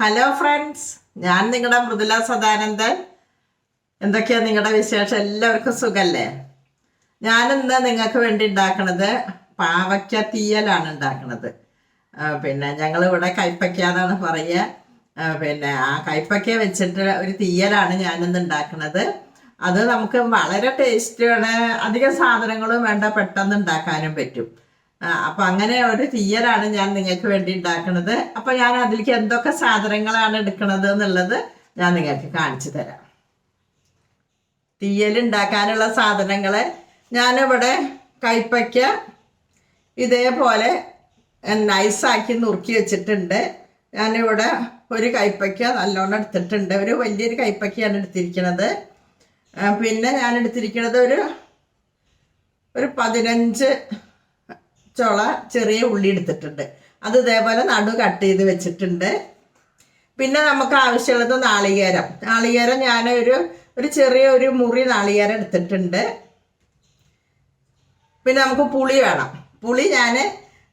Hello friends ഞാൻ നിങ്ങളുടെ മൃദുല സദാനന്ദൻ. എന്തൊക്കെയാ നിങ്ങളുടെ വിശേഷം? എല്ലാവർക്കും സുഖല്ലേ? ഞാനിന്ന് നിങ്ങൾക്ക് വേണ്ടി ഉണ്ടാക്കണത് പാവയ്ക്ക തീയലാണ് ഉണ്ടാക്കണത്. പിന്നെ ഞങ്ങൾ ഇവിടെ കൈപ്പയ്ക്ക എന്നാണ് പറയുക പിന്നെ ആ കൈപ്പയ്ക്ക വെച്ചിട്ട് ഒരു തീയലാണ് ഞാനിന്ന് ഉണ്ടാക്കണത്. അത് നമുക്ക് വളരെ ടേസ്റ്റാണ് അധികം സാധനങ്ങളും വേണ്ട പെട്ടെന്ന് ഉണ്ടാക്കാനും പറ്റും. അപ്പൊ അങ്ങനെ ഒരു തീയലാണ് ഞാൻ നിങ്ങൾക്ക് വേണ്ടി ഉണ്ടാക്കുന്നത് അപ്പൊ ഞാൻ അതിലേക്ക് എന്തൊക്കെ സാധനങ്ങളാണ് എടുക്കുന്നത് എന്നുള്ളത് ഞാൻ നിങ്ങൾക്ക് കാണിച്ചു തരാം. തീയൽ ഉണ്ടാക്കാനുള്ള സാധനങ്ങൾ ഞാനിവിടെ കൈപ്പയ്ക്ക ഇതേപോലെ നൈസാക്കി നുറുക്കി വെച്ചിട്ടുണ്ട്. ഞാനിവിടെ ഒരു കൈപ്പയ്ക്ക നല്ലോണം എടുത്തിട്ടുണ്ട്. ഒരു വലിയൊരു കൈപ്പയ്ക്കയാണ് എടുത്തിരിക്കുന്നത് പിന്നെ ഞാൻ എടുത്തിരിക്കുന്നത് ഒരു ഒരു പതിനഞ്ച് ചുള ചെറിയ ഉള്ളി എടുത്തിട്ടുണ്ട്. അത് ഇതേപോലെ നടു കട്ട് ചെയ്ത് വെച്ചിട്ടുണ്ട്. പിന്നെ നമുക്ക് ആവശ്യമുള്ളത് നാളികേരം. നാളികേരം ഞാൻ ഒരു ചെറിയ ഒരു മുറി നാളികേരം എടുത്തിട്ടുണ്ട്. പിന്നെ നമുക്ക് പുളി വേണം. പുളി ഞാൻ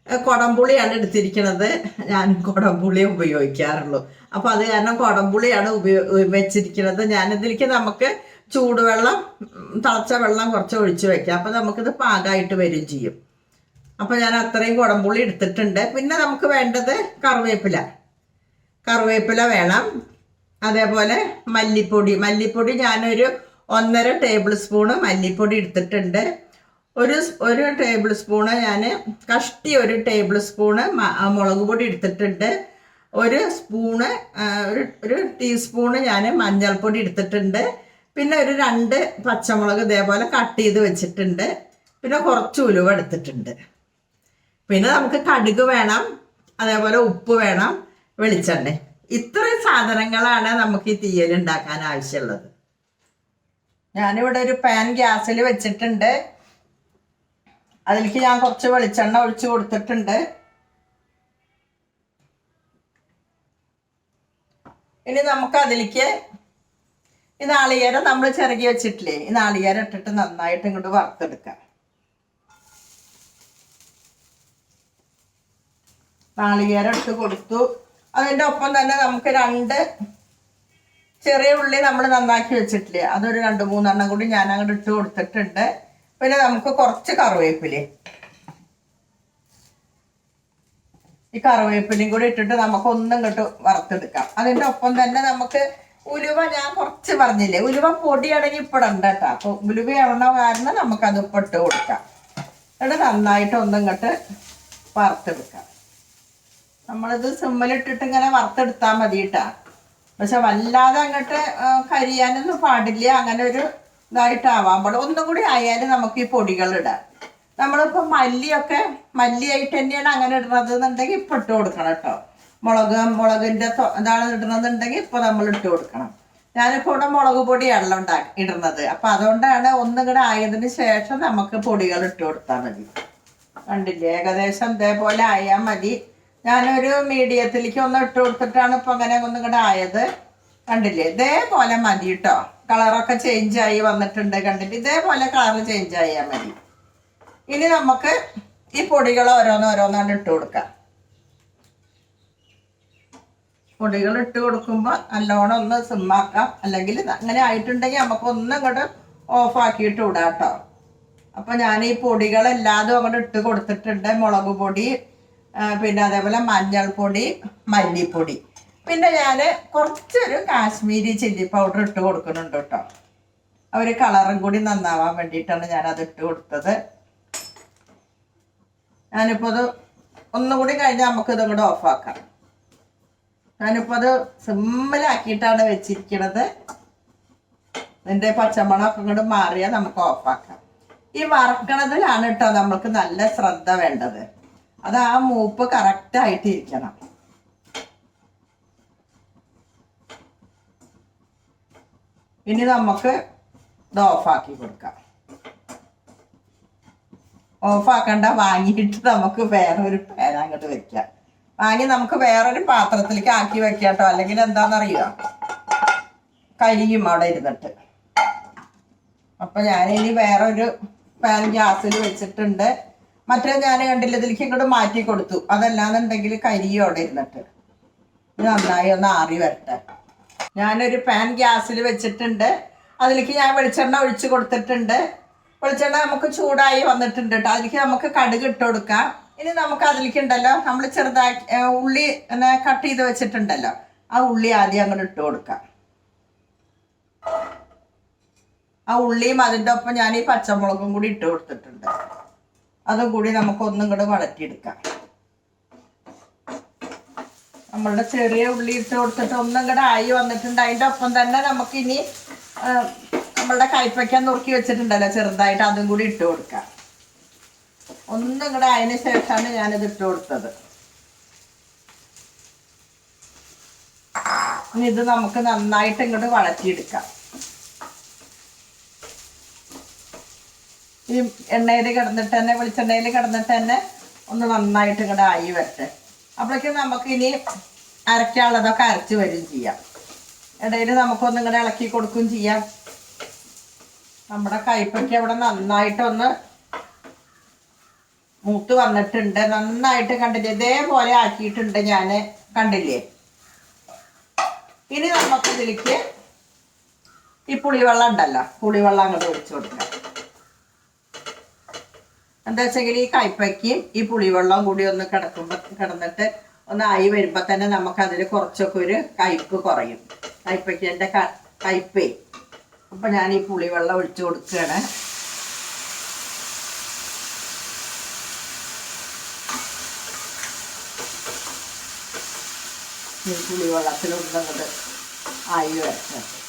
കുടംപുളിയാണ് എടുത്തിരിക്കുന്നത് ഞാൻ കുടംപുളി ഉപയോഗിക്കാറുള്ളൂ. അപ്പോൾ അത് കാരണം കുടംപുളിയാണ് ഉപയോ വെച്ചിരിക്കുന്നത് ഞാനിതിലേക്ക് നമുക്ക് ചൂടുവെള്ളം തിളച്ച വെള്ളം കുറച്ച് ഒഴിച്ച് വെക്കാം. അപ്പോൾ നമുക്കിത് പാകമായിട്ട് വരും ചെയ്യും. അപ്പോൾ ഞാൻ അത്രയും കുടംപുള്ളി എടുത്തിട്ടുണ്ട്. പിന്നെ നമുക്ക് വേണ്ടത് കറിവേപ്പില. കറിവേപ്പില വേണം. അതേപോലെ മല്ലിപ്പൊടി. മല്ലിപ്പൊടി ഞാനൊരു ഒന്നര ടേബിൾ സ്പൂണ് മല്ലിപ്പൊടി എടുത്തിട്ടുണ്ട്. ഒരു ഒരു ടേബിൾ സ്പൂണ് ഞാൻ കഷ്ടി ഒരു ടേബിൾ സ്പൂണ് മുളക് പൊടി എടുത്തിട്ടുണ്ട്. ഒരു സ്പൂണ് ഒരു ഒരു ടീസ്പൂണ് ഞാൻ മഞ്ഞൾപ്പൊടി എടുത്തിട്ടുണ്ട്. പിന്നെ ഒരു രണ്ട് പച്ചമുളക് ഇതേപോലെ കട്ട് ചെയ്ത് വെച്ചിട്ടുണ്ട്. പിന്നെ കുറച്ച് ഉലുവ എടുത്തിട്ടുണ്ട്. പിന്നെ നമുക്ക് കടുക് വേണം അതേപോലെ ഉപ്പ് വേണം വെളിച്ചെണ്ണ. ഇത്രയും സാധനങ്ങളാണ് നമുക്ക് ഈ തീയൽ ഉണ്ടാക്കാൻ ആവശ്യമുള്ളത്. ഞാനിവിടെ ഒരു പാൻ ഗ്യാസിൽ വെച്ചിട്ടുണ്ട്. അതിലേക്ക് ഞാൻ കുറച്ച് വെളിച്ചെണ്ണ ഒഴിച്ച് കൊടുത്തിട്ടുണ്ട്. ഇനി നമുക്ക് അതിലേക്ക് ഈ നാളികേരം നമ്മൾ ചിറകി വെച്ചിട്ടില്ലേ ഈ നാളികേരം ഇട്ടിട്ട് നന്നായിട്ട് ഇങ്ങോട്ട് വറുത്തെടുക്കാം. നാളികേരം ഇട്ട് കൊടുത്തു. അതിന്റെ ഒപ്പം തന്നെ നമുക്ക് രണ്ട് ചെറിയ ഉള്ളി നമ്മൾ നന്നാക്കി വെച്ചിട്ടില്ലേ? അതൊരു രണ്ട് മൂന്നെണ്ണം കൂടി ഞാൻ അങ്ങോട്ട് ഇട്ട് കൊടുത്തിട്ടുണ്ട്. പിന്നെ നമുക്ക് കുറച്ച് കറിവേപ്പില ഈ കറിവേപ്പിലയും കൂടി ഇട്ടിട്ട് നമുക്ക് ഒന്നും ഇങ്ങോട്ട് വറുത്തെടുക്കാം. അതിന്റെ ഒപ്പം തന്നെ നമുക്ക് ഉലുവ ഞാൻ കുറച്ച് പറഞ്ഞില്ലേ? ഉലുവ പൊടിയാണെങ്കിൽ ഇപ്പോൾ ഉണ്ട് കേട്ടോ. അപ്പോൾ ഉലുവ ആവണ കാരണം നമുക്കത് ഇപ്പം ഇട്ട് കൊടുക്കാം. എന്നിട്ട് നന്നായിട്ട് ഒന്നും ഇങ്ങോട്ട് വറുത്തെടുക്കാം. നമ്മളിത് സിമ്മലിട്ടിട്ട് ഇങ്ങനെ വറുത്തെടുത്താൽ മതി കേട്ടാ പക്ഷെ വല്ലാതെ അങ്ങോട്ട് കരിയാനൊന്നും പാടില്ല. അങ്ങനെ ഒരു ഇതായിട്ടാവാൻ പാടില്ല ഒന്നും കൂടി ആയാലും നമുക്ക് ഈ പൊടികൾ ഇടാം. നമ്മളിപ്പോൾ മല്ലിയൊക്കെ മല്ലിയായിട്ട് തന്നെയാണ് അങ്ങനെ ഇടുന്നത് എന്നുണ്ടെങ്കിൽ ഇപ്പം ഇട്ട് കൊടുക്കണം കേട്ടോ. മുളക് മുളകിന്റെ ഇതാണ് ഇടണമെന്നുണ്ടെങ്കിൽ ഇപ്പോൾ നമ്മൾ ഇട്ട് കൊടുക്കണം. ഞാനിപ്പോൾ ഇവിടെ മുളക് പൊടിയാണല്ലോ ഉണ്ടാക്കി ഇടുന്നത്. അപ്പം അതുകൊണ്ടാണ് ഒന്നും കൂടെ ആയതിന് ശേഷം നമുക്ക് പൊടികൾ ഇട്ട് കൊടുത്താൽ മതി. കണ്ടില്ലേ? ഏകദേശം ഇതേപോലെ ആയാൽ മതി. ഞാനൊരു മീഡിയത്തിലേക്ക് ഒന്ന് ഇട്ട് കൊടുത്തിട്ടാണ് ഇപ്പൊ അങ്ങനെ ഒന്നും കൂടെ ആയത്. കണ്ടില്ലേ? ഇതേപോലെ മതി കേട്ടോ കളറൊക്കെ ആയി വന്നിട്ടുണ്ട് കണ്ടിട്ട് ഇതേപോലെ കളർ ചേഞ്ച് ആയാൽ മതി. ഇനി നമുക്ക് ഈ പൊടികൾ ഓരോന്നോരോന്നാണ് ഇട്ട് കൊടുക്കാം. പൊടികൾ ഇട്ട് കൊടുക്കുമ്പോൾ നല്ലോണം ഒന്ന് സിമ്മാക്കാം അല്ലെങ്കിൽ അങ്ങനെ ആയിട്ടുണ്ടെങ്കിൽ നമുക്ക് ഒന്നും ഇങ്ങോട്ട് ഓഫാക്കിയിട്ട് വിടാം കേട്ടോ അപ്പൊ ഞാൻ ഈ പൊടികളെല്ലാതും അങ്ങോട്ട് ഇട്ട് കൊടുത്തിട്ടുണ്ട്. മുളക് പൊടി പിന്നെ അതേപോലെ മഞ്ഞൾപ്പൊടി മല്ലിപ്പൊടി. പിന്നെ ഞാൻ കുറച്ചൊരു കാശ്മീരി ചില്ലി പൗഡർ ഇട്ട് കൊടുക്കുന്നുണ്ട് കേട്ടോ. ഒരു കളറും കൂടി നന്നാവാൻ വേണ്ടിയിട്ടാണ് ഞാൻ അത് ഇട്ട് കൊടുത്തത്. ഞാനിപ്പോൾ അത് ഒന്നുകൂടി കഴിഞ്ഞാൽ നമുക്ക് ഇത് ഇങ്ങോട്ട് ഓഫാക്കാം ഞാനിപ്പോൾ അത് സിമ്മിലാക്കിയിട്ടാണ് വെച്ചിരിക്കണത്. ഇതിന്റെ പച്ചമുളകൊക്കെ ഇങ്ങോട്ട് മാറിയാൽ നമുക്ക് ഓഫാക്കാം ഈ വറക്കണതിലാണ് കേട്ടോ നമുക്ക് നല്ല ശ്രദ്ധ വേണ്ടത്. അത് ആ മൂപ്പ് കറക്റ്റ് ആയിട്ട് ഇരിക്കണം ഇനി നമുക്ക് ഇത് ഓഫാക്കി കൊടുക്കാം. ഓഫാക്കണ്ട വാങ്ങിയിട്ട് നമുക്ക് വേറൊരു പേന അങ്ങോട്ട് വെക്കാം. വാങ്ങി നമുക്ക് വേറൊരു പാത്രത്തിലേക്ക് ആക്കി വെക്കാട്ടോ കേട്ടോ അല്ലെങ്കിൽ എന്താണെന്നറിയോ? കരിയും അവിടെ ഇരുന്നിട്ട്. അപ്പൊ ഞാനിനി വേറൊരു പാൻ ഗ്യാസിൽ വെച്ചിട്ടുണ്ട്. മറ്റേ ഞാൻ കണ്ടില്ല ഇതിലേക്ക് ഇങ്ങോട്ട് മാറ്റി കൊടുത്തു. അതല്ലാന്നുണ്ടെങ്കിൽ കരിയും അവിടെ ഇരുന്നിട്ട്. നന്നായി ഒന്ന് ആറി വരട്ടെ. ഞാനൊരു പാൻ ഗ്യാസിൽ വെച്ചിട്ടുണ്ട്. അതിലേക്ക് ഞാൻ വെളിച്ചെണ്ണ ഒഴിച്ച് കൊടുത്തിട്ടുണ്ട്. വെളിച്ചെണ്ണ നമുക്ക് ചൂടായി വന്നിട്ടുണ്ട് കേട്ടോ. അതിലേക്ക് നമുക്ക് കടുക് ഇട്ട് കൊടുക്കാം. ഇനി നമുക്ക് അതിലേക്ക് ഉണ്ടല്ലോ നമ്മൾ ചെറുതാക്കി ഉള്ളി കട്ട് ചെയ്ത് വെച്ചിട്ടുണ്ടല്ലോ. ആ ഉള്ളി ആദ്യം അങ്ങോട്ട് ഇട്ട് കൊടുക്കാം. ആ ഉള്ളിയും അതിന്റെ ഒപ്പം ഞാൻ ഈ പച്ചമുളകും കൂടി ഇട്ട് കൊടുത്തിട്ടുണ്ട്. അതും കൂടി നമുക്ക് ഒന്നും കൂടെ വളറ്റിയെടുക്കാം നമ്മളുടെ ചെറിയ ഉള്ളി ഇട്ട് കൊടുത്തിട്ട് ഒന്നും കൂടെ ആയി വന്നിട്ടുണ്ട്. അതിന്റെ ഒപ്പം തന്നെ നമുക്കിനി നമ്മളുടെ കൈപ്പയ്ക്കാൻ നുറുക്കി വെച്ചിട്ടുണ്ടല്ലോ ചെറുതായിട്ട് അതും കൂടി ഇട്ട് കൊടുക്കാം. ഒന്നും കൂടെ അതിന് ശേഷമാണ് ഞാനിത് ഇട്ട് കൊടുത്തത്. ഇനി ഇത് നമുക്ക് നന്നായിട്ട് ഇങ്ങോട്ട് വഴറ്റിയെടുക്കാം. ഈ എണ്ണയിൽ കിടന്നിട്ട് തന്നെ വെളിച്ചെണ്ണയിൽ കിടന്നിട്ട് തന്നെ ഒന്ന് നന്നായിട്ട് ഇങ്ങോട്ട് ആയി വരട്ടെ. അപ്പോഴേക്കും നമുക്ക് ഇനി അരക്കാനുള്ളതൊക്കെ അരച്ച് വരും ചെയ്യാം. ഇടയിൽ നമുക്കൊന്ന് ഇങ്ങനെ ഇളക്കി കൊടുക്കുകയും ചെയ്യാം. നമ്മുടെ കൈപ്പൊക്കെ അവിടെ നന്നായിട്ടൊന്ന് മൂത്ത് വന്നിട്ടുണ്ട്. നന്നായിട്ട് കണ്ടില്ലേ? ഇതേപോലെ ആക്കിയിട്ടുണ്ട് ഞാൻ കണ്ടില്ലേ? ഇനി നമുക്ക് ഇതിലേക്ക് ഈ പുളിവെള്ളം ഉണ്ടല്ലോ. പുളിവെള്ളം അങ്ങോട്ട് ഒഴിച്ചു കൊടുക്കാം. എന്താ വെച്ചെങ്കിൽ ഈ കയ്പയ്ക്കും ഈ പുളിവെള്ളം കൂടി ഒന്ന് കിടക്കുമ്പോൾ കിടന്നിട്ട് ഒന്ന് ആയി വരുമ്പോൾ തന്നെ നമുക്ക് അതിൽ കുറച്ചൊക്കെ ഒരു കയ്പ് കുറയും. കയ്പയ്ക്കന്റെ കയ്പേ അപ്പം ഞാൻ ഈ പുളിവെള്ളം ഒഴിച്ചു കൊടുക്കുകയാണ്. ഈ പുളിവെള്ളത്തിലൊന്നങ്ങോട്ട് ആയി വരട്ടെ.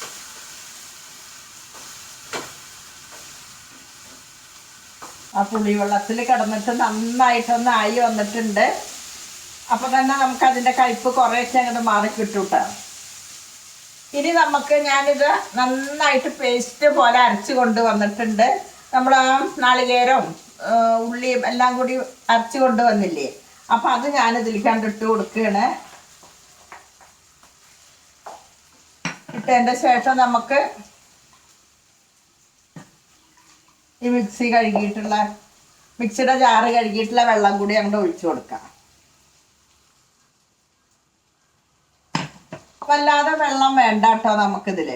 ആ പുളിവെള്ളത്തിൽ കിടന്നിട്ട് നന്നായിട്ടൊന്ന് ആയി വന്നിട്ടുണ്ട്. അപ്പൊ തന്നെ നമുക്ക് അതിന്റെ കയ്പ്പ് കുറേശ്ശെ അങ്ങോട്ട് മാറി കിട്ടൂട്ട ഇനി നമുക്ക് ഞാനിത് നന്നായിട്ട് പേസ്റ്റ് പോലെ അരച്ച് കൊണ്ട് വന്നിട്ടുണ്ട്. നമ്മൾ നാളികേരവും ഉള്ളിയും എല്ലാം കൂടി അരച്ച് കൊണ്ട് വന്നില്ലേ? അപ്പം അത് ഞാനിതിലേക്ക് കണ്ടിട്ട് കൊടുക്കുകയാണ് ഇട്ടതിന്റെ ശേഷം നമുക്ക് ഈ മിക്സി കഴുകിയിട്ടുള്ള മിക്സിയുടെ ജാറ് കഴുകിയിട്ടുള്ള വെള്ളം കൂടി അങ്ങോട്ട് ഒഴിച്ചു കൊടുക്കാം. വല്ലാതെ വെള്ളം വേണ്ട കേട്ടോ നമുക്കിതിൽ.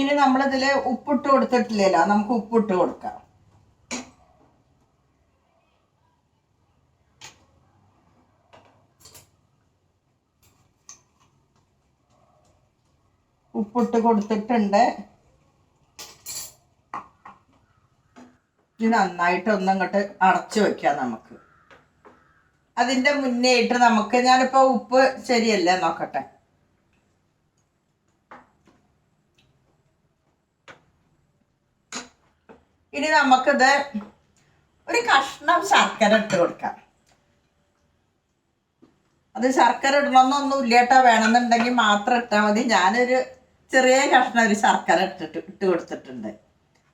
ഇനി നമ്മളിതിൽ ഉപ്പിട്ട് കൊടുത്തിട്ടില്ലല്ലോ നമുക്ക് ഉപ്പിട്ട് കൊടുക്കാം. ഉപ്പിട്ട് കൊടുത്തിട്ടുണ്ട്. ഇത് നന്നായിട്ട് ഒന്നങ്ങോട്ട് അടച്ചു വെക്കാം നമുക്ക്. അതിന്റെ മുന്നേ ഇട്ട് നമുക്ക് ഞാനിപ്പോൾ ഉപ്പ് ശരിയല്ലേ നോക്കട്ടെ. ഇനി നമുക്കിത് ഒരു കഷ്ണം ശർക്കര ഇട്ട് കൊടുക്കാം. അത് ശർക്കര ഇടണമെന്നൊന്നും ഇല്ലേട്ടോ വേണമെന്നുണ്ടെങ്കിൽ മാത്രം ഇട്ടാൽ മതി. ഞാനൊരു ചെറിയ കഷ്ണം ഒരു ശർക്കര ഇട്ടിട്ട് ഇട്ട് കൊടുത്തിട്ടുണ്ട്.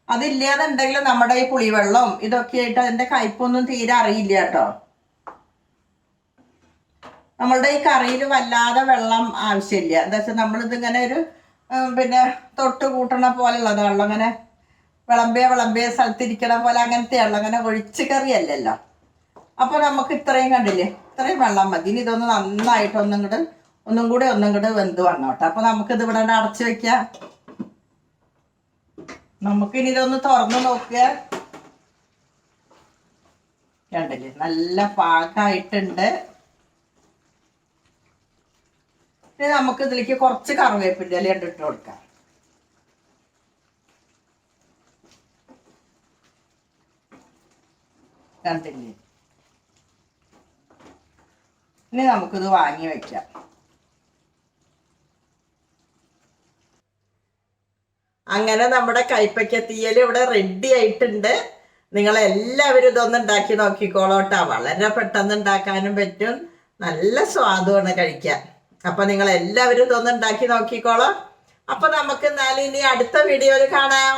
അതില്ലാന്നുണ്ടെങ്കിൽ നമ്മുടെ ഈ പുളിവെള്ളവും ഇതൊക്കെ ആയിട്ട് അതിന്റെ കയ്പൊന്നും തീരെ അറിയില്ല കേട്ടോ. നമ്മളുടെ ഈ കറിയിൽ വല്ലാതെ വെള്ളം ആവശ്യമില്ല. എന്താ വെച്ചാൽ നമ്മളിതിങ്ങനെ ഒരു പിന്നെ തൊട്ട് കൂട്ടണ പോലെയുള്ളത് വെള്ളം. അങ്ങനെ വിളമ്പിയ വിളമ്പിയ സ്ഥലത്തിരിക്കണ പോലെ അങ്ങനത്തെയാണല്ലോ അങ്ങനെ ഒഴിച്ച് കറിയല്ലല്ലോ. അപ്പോൾ നമുക്ക് ഇത്രയും കണ്ടില്ലേ? ഇത്രയും വെള്ളം മതി. ഇനി ഇതൊന്ന് നന്നായിട്ടൊന്നും ഇങ്ങോട്ട് ഒന്നും കൂടി ഒന്നും കൂടെ വെന്ത് വന്നോട്ടെ. അപ്പൊ നമുക്കിത് ഇവിടെ അടച്ചു വെക്കാം. നമുക്കിനി ഇതൊന്ന് തുറന്നു നോക്കുക കണ്ടില്ലേ? നല്ല പാകമായിട്ടുണ്ട് ഇനി നമുക്ക് ഇതിലേക്ക് കുറച്ച് കറിവേപ്പിന്റെ ഇല ഇട്ട് കൊടുക്കാം. കണ്ടില്ലേ? ഇനി നമുക്കിത് വാങ്ങി വെക്കാം. അങ്ങനെ നമ്മുടെ കൈപ്പയ്ക്ക തീയൽ ഇവിടെ റെഡി ആയിട്ടുണ്ട്. നിങ്ങൾ എല്ലാവരും ഇതൊന്ന് ഉണ്ടാക്കി നോക്കിക്കോളോട്ടാ. വളരെ പെട്ടെന്ന് ഉണ്ടാക്കാനും പറ്റും. നല്ല സ്വാദുമാണ് കഴിക്കാൻ. അപ്പൊ നിങ്ങൾ എല്ലാവരും ഇതൊന്ന് ഉണ്ടാക്കി നോക്കിക്കോളോ. അപ്പൊ നമുക്ക് എന്നാലും ഇനി അടുത്ത വീഡിയോയിൽ കാണാം.